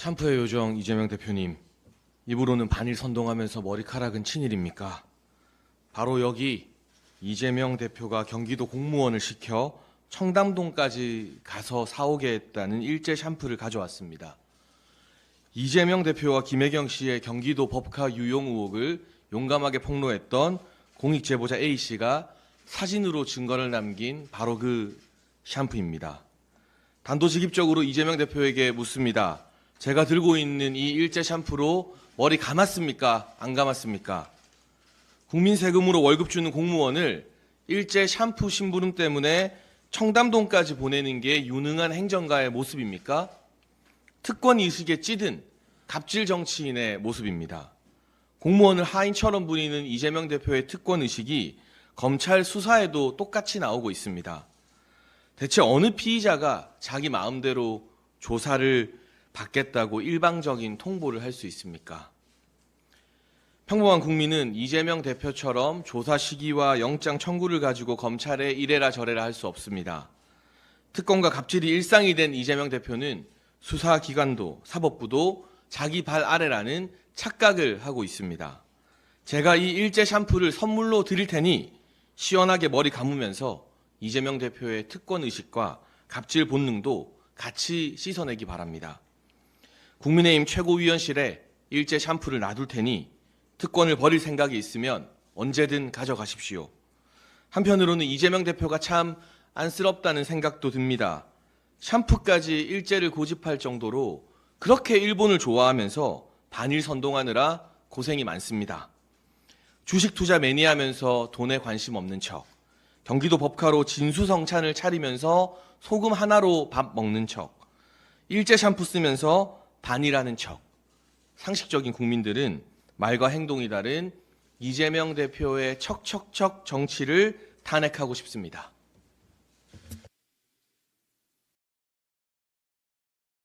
샴푸의 요정 이재명 대표님 입으로는 반일 선동하면서 머리카락은 친일입니까? 바로 여기 이재명 대표가 경기도 공무원을 시켜 청담동까지 가서 사오게 했다는 일제 샴푸를 가져왔습니다. 이재명 대표와 김혜경 씨의 경기도 법카 유용 의혹을 용감하게 폭로했던 공익 제보자 A 씨가 사진으로 증거를 남긴 바로 그 샴푸입니다. 단도직입적으로 이재명 대표에게 묻습니다. 제가 들고 있는 이 일제 샴푸로 머리 감았습니까? 안 감았습니까? 국민 세금으로 월급 주는 공무원을 일제 샴푸 심부름 때문에 청담동까지 보내는 게 유능한 행정가의 모습입니까? 특권 의식에 찌든 갑질 정치인의 모습입니다. 공무원을 하인처럼 부리는 이재명 대표의 특권 의식이 검찰 수사에도 똑같이 나오고 있습니다. 대체 어느 피의자가 자기 마음대로 조사를 받겠다고 일방적인 통보를 할 수 있습니까? 평범한 국민은 이재명 대표처럼 조사 시기와 영장 청구를 가지고 검찰에 이래라 저래라 할 수 없습니다. 특권과 갑질이 일상이 된 이재명 대표는 수사기관도 사법부도 자기 발 아래라는 착각을 하고 있습니다. 제가 이 일제 샴푸를 선물로 드릴 테니 시원하게 머리 감으면서 이재명 대표의 특권 의식과 갑질 본능도 같이 씻어내기 바랍니다. 국민의힘 최고위원실에 일제 샴푸를 놔둘 테니 특권을 버릴 생각이 있으면 언제든 가져가십시오. 한편으로는 이재명 대표가 참 안쓰럽다는 생각도 듭니다. 샴푸까지 일제를 고집할 정도로 그렇게 일본을 좋아하면서 반일 선동하느라 고생이 많습니다. 주식 투자 매니아면서 돈에 관심 없는 척, 경기도 법카로 진수성찬을 차리면서 소금 하나로 밥 먹는 척, 일제 샴푸 쓰면서 반일하는 척. 상식적인 국민들은 말과 행동이 다른 이재명 대표의 척척척 정치를 탄핵하고 싶습니다.